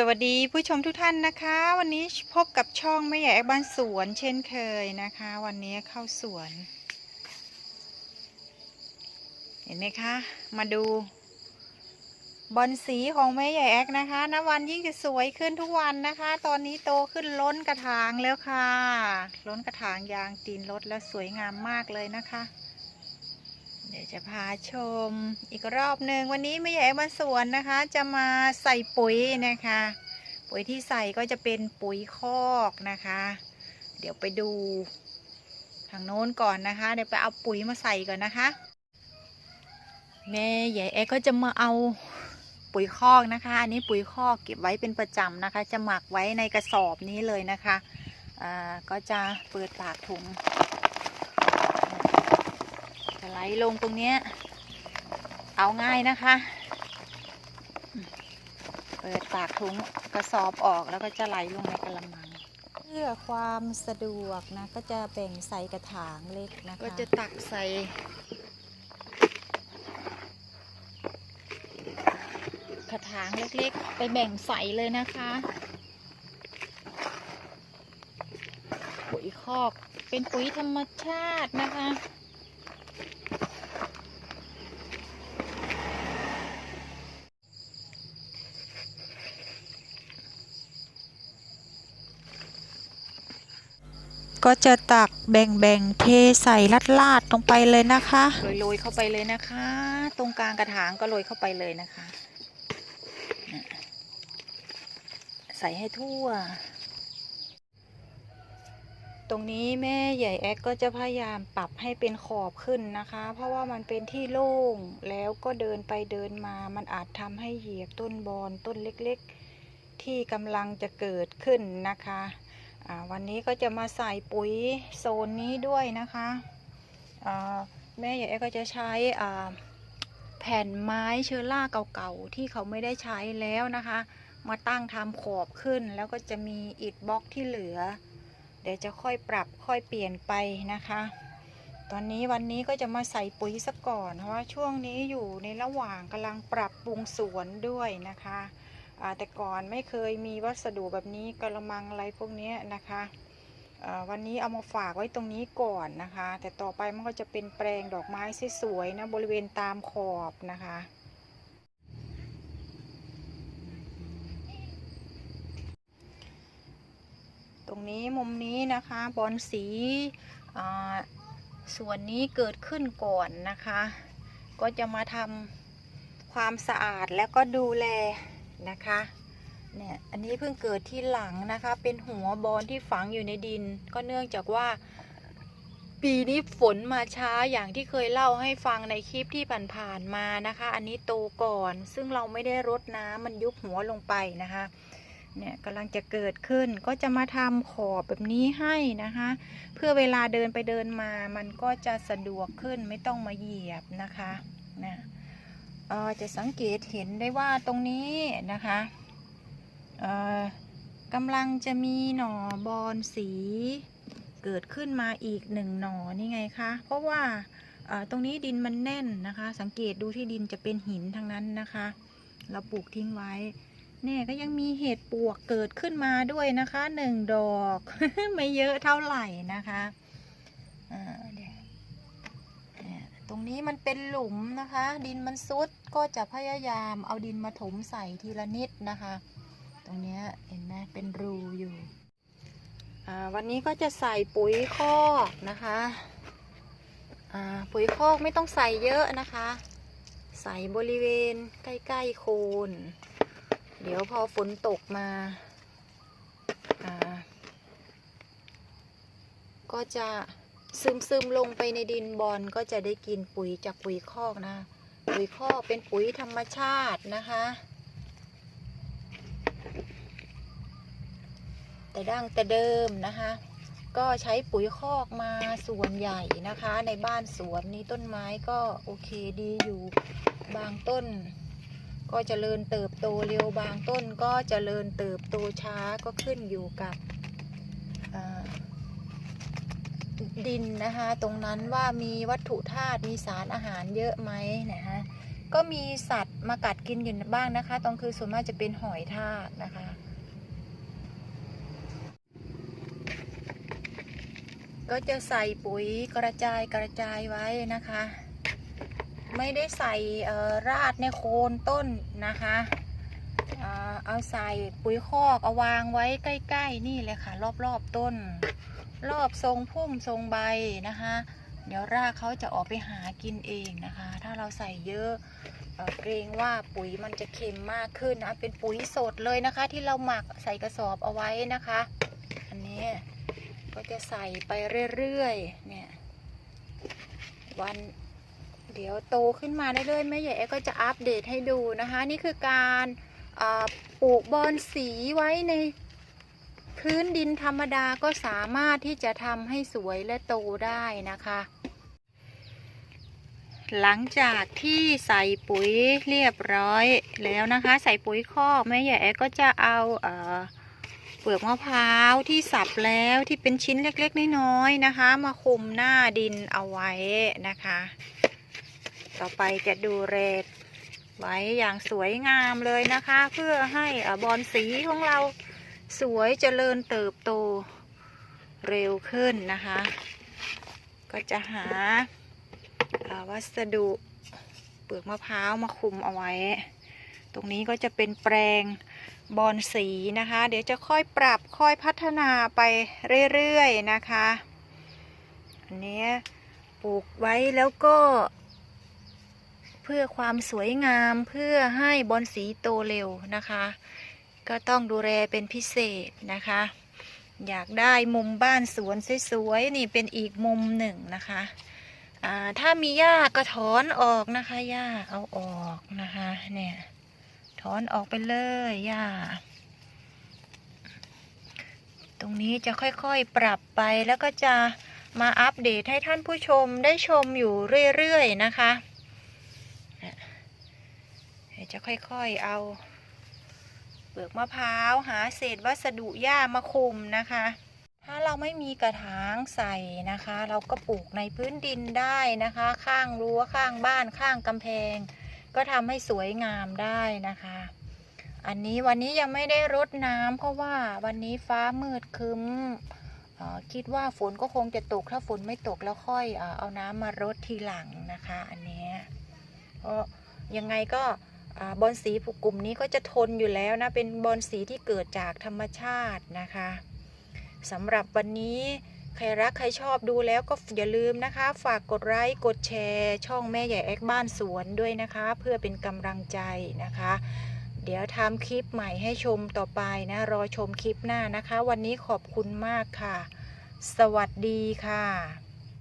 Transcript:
สวัสดีผู้ชมทุกท่านนะคะ วันนี้พบกับช่องไม่ใหญ่บ้านสวน เช่นเคยนะคะ วันนี้เข้าสวน เห็นไหมคะ มาดู บอลสีของแม่ใหญ่แอกนะคะนะวันยิ่งจะสวยขึ้นทุกวันนะคะ ตอนนี้โตขึ้นล้นกระถางแล้วค่ะ ล้นกระถางยางตีนรถแล้วสวยงามมากเลยนะคะ เดี๋ยวจะพาชมอีกรอบหนึ่งวันนี้ไม่ใหญ่มาสวนนะคะ จะมาใส่ปุ๋ยนะคะ ปุ๋ยที่ใส่ก็จะเป็นปุ๋ยคอกนะคะ เดี๋ยวไปดูทางโน้นก่อนนะคะ เดี๋ยวไปเอาปุ๋ยมาใส่ก่อนนะคะ แม่ใหญ่แอก็จะมาเอาปุ๋ยคอกนะคะ อันนี้ปุ๋ยคอกเก็บไว้เป็นประจำนะคะ จะหมักไว้ในกระสอบนี้เลยนะคะอ่าก็จะเปิดปากถุง ลลงตรงเนี้ย เอาง่ายนะคะ เปิดปากถุงกระสอบออกแล้วก็จะไหลลงในกระมัง เพื่อความสะดวกนะ ก็จะแบ่งใส่กระถางเล็กนะคะ ก็จะตักใส่กระถางเล็กๆ ไปแบ่งใส่เลยนะคะปุ๋ยคอกเป็นปุ๋ยธรรมชาตินะคะ ก็จะตักแบ่งๆเทใส่ลาดๆลงไปเลยนะคะโรยๆเข้าไปเลยนะคะ ตรงกลางกระถางก็โรยเข้าไปเลยนะคะ ใส่ให้ทั่ว ตรงนี้แม่ใหญ่แอคก็จะพยายามปรับให้เป็นขอบขึ้นนะคะ เพราะว่ามันเป็นที่โล่งแล้วก็เดินไปเดินมา มันอาจทำให้เหยียบต้นบอนต้นเล็กๆ ที่กำลังจะเกิดขึ้นนะคะ วันนี้ก็จะมาใส่ปุ๋ยโซนนี้ด้วยนะคะแม่ใหญ่ก็จะใช้แผ่นไม้เชื้อราเก่าๆที่เขาไม่ได้ใช้แล้วนะคะ มาตั้งทำขอบขึ้น แล้วก็จะมีอิฐบล็อกที่เหลือ เดี๋ยวจะค่อยปรับค่อยเปลี่ยนไปนะคะ ตอนนี้วันนี้ก็จะมาใส่ปุ๋ยซะก่อนเพราะว่าช่วงนี้อยู่ในระหว่างกำลังปรับปรุงสวนด้วยนะคะ แต่ก่อนไม่เคยมีวัสดุแบบนี้กระมังอะไรพวกนี้นะคะวันนี้เอามาฝากไว้ตรงนี้ก่อนนะคะ แต่ต่อไปมันก็จะเป็นแปลงดอกไม้สวยๆนะบริเวณตามขอบนะคะตรงนี้มุมนี้นะคะบอลสีส่วนนี้เกิดขึ้นก่อนนะคะ ก็จะมาทำความสะอาดแล้วก็ดูแล นะคะ เนี่ย อันนี้เพิ่งเกิดที่หลังนะคะ เป็นหัวบอลที่ฝังอยู่ในดิน ก็เนื่องจากว่า ปีนี้ฝนมาช้าอย่างที่เคยเล่าให้ฟังในคลิปที่ผ่านๆมานะคะ อันนี้โตก่อน ซึ่งเราไม่ได้รดน้ำมันยุบหัวลงไปนะคะ เนี่ยกำลังจะเกิดขึ้น ก็จะมาทำขอบแบบนี้ให้นะคะ เพื่อเวลาเดินไปเดินมา มันก็จะสะดวกขึ้นไม่ต้องมาเหยียบนะคะ นะเอ่อ จะสังเกตเห็นได้ว่าตรงนี้นะคะกำลังจะมีหน่อบอนสีเกิดขึ้นมาอีกหนึ่งหน่อนี่ไงคะ เพราะว่าตรงนี้ดินมันแน่นนะคะ สังเกตดูที่ดินจะเป็นหินทั้งนั้นนะคะ เราปลูกทิ้งไว้เนี่ยก็ยังมีเห็ดปวกเกิดขึ้นมาด้วยนะคะหนึ่งดอก ไม่เยอะเท่าไหร่นะคะอ่า ตรงนี้มันเป็นหลุมนะคะ ดินมันซุดก็จะพยายามเอาดินมาถมใส่ทีละนิดนะคะ ตรงนี้เห็นไหมเป็นรูอยู่วันนี้ก็จะใส่ปุ๋ยคอกนะคะปุ๋ยคอกไม่ต้องใส่เยอะนะคะ ใส่บริเวณใกล้ๆโคน เดี๋ยวพอฝนตกมาก็จะ ซึมซึมๆลงไปในดินบอลก็จะได้กินปุ๋ยจากปุ๋ยคอกนะ ปุ๋ยคอกเป็นปุ๋ยธรรมชาตินะคะ แต่ดั้งแต่เดิมนะคะ ก็ใช้ปุ๋ยคอกมาส่วนใหญ่นะคะ ในบ้านสวนนี้ต้นไม้ก็โอเคดีอยู่บางต้น ก็เจริญเติบโตเร็วบางต้นก็เจริญเติบโตช้าก็ขึ้นอยู่กับอ่า ดินนะคะ ตรงนั้นว่ามีวัตถุธาตุมีสารอาหารเยอะไหมนะคะก็มีสัตว์มากัดกินอยู่บ้างนะคะตอนคือส่วนมากจะเป็นหอยทากนะคะ ก็จะใส่ปุ๋ยกระจายกระจายไว้นะคะ ไม่ได้ใส่ราดในโคนต้นนะคะ เอาใส่ปุ๋ยคอกเอาวางไว้ใกล้ ๆ นี่เลยค่ะ รอบๆต้น รอบทรงพุ่มทรงใบนะคะ เดี๋ยวรากเขาจะออกไปหากินเองนะคะ ถ้าเราใส่เยอะเกรงว่าปุ๋ยมันจะเค็มมากขึ้นนะเป็นปุ๋ยสดเลยนะคะ ที่เราหมักใส่กระสอบเอาไว้นะคะ อันนี้ก็จะใส่ไปเรื่อยๆเนี่ยวันเดี๋ยวโตขึ้นมาเรื่อยๆแม่ใหญ่ก็จะอัปเดตให้ดูนะคะ นี่คือการอ่อ ปลูกบอนสีไว้ในพื้นดินธรรมดาก็สามารถที่จะทำให้สวยและโตได้นะคะ หลังจากที่ใส่ปุ๋ยเรียบร้อยแล้วนะคะ ใส่ปุ๋ยคอกแม่ใหญ่ก็จะเอาเออเปลือกมะพร้าวที่สับแล้วที่เป็นชิ้นเล็กๆน้อยๆนะคะ มาคุมหน้าดินเอาไว้นะคะ ต่อไปจะดูเรด ไว้อย่างสวยงามเลยนะคะ เพื่อให้อบอนสีของเราสวยเจริญเติบโตเร็วขึ้นนะคะ ก็จะหาาวัสดุเปลือกมะพร้าวมาคุมเอาไว้ ตรงนี้ก็จะเป็นแปลงบอนสีนะคะ เดี๋ยวจะค่อยปรับค่อยพัฒนาไปเรื่อยๆนะคะ อันนี้ปลูกไว้แล้วก็ พื่อความสวยงามเพื่อให้บอนสีโตเร็วนะคะ ก็ต้องดูแลเป็นพิเศษนะคะ อยากได้มุมบ้านสวนสวยๆนี่เป็นอีกมุมหนึ่งนะคะถ้ามีหญ้าก็ถอนออกนะคะหญ้าเอาออกนะคะเนี่ยถอนออกไปเลยหญ้าตรงนี้จะค่อยๆปรับไปแล้วก็จะมาอัปเดตให้ท่านผู้ชมได้ชมอยู่เรื่อยๆนะคะ จะค่อยๆเอา เปลือกมะพร้าวหาเศษวัสดุหญ้ามาคุมนะคะ ถ้าเราไม่มีกระถางใส่นะคะ เราก็ปลูกในพื้นดินได้นะคะ ข้างรั้วข้างบ้านข้างกำแพง ก็ทำให้สวยงามได้นะคะ อันนี้วันนี้ยังไม่ได้รดน้ำเพราะว่าวันนี้ฟ้ามืดคึ้มคิดว่าฝนก็คงจะตก ถ้าฝนไม่ตกแล้วค่อยเอาน้ำมารดทีหลังนะคะ อันนี้ยเพราะยังไงก็ บอนสีผูกกลุ่มนี้ก็จะทนอยู่แล้วนะ เป็นบอนสีที่เกิดจากธรรมชาตินะคะสำหรับวันนี้ใครรักใครชอบดูแล้วก็อย่าลืมนะคะ ฝากกดไลค์กดแชร์ ช่องแม่ใหญ่แอคบ้านสวนด้วยนะคะ เพื่อเป็นกำลังใจนะคะ เดี๋ยวทำคลิปใหม่ให้ชมต่อไปนะ รอชมคลิปหน้านะคะ วันนี้ขอบคุณมากค่ะ สวัสดีค่ะ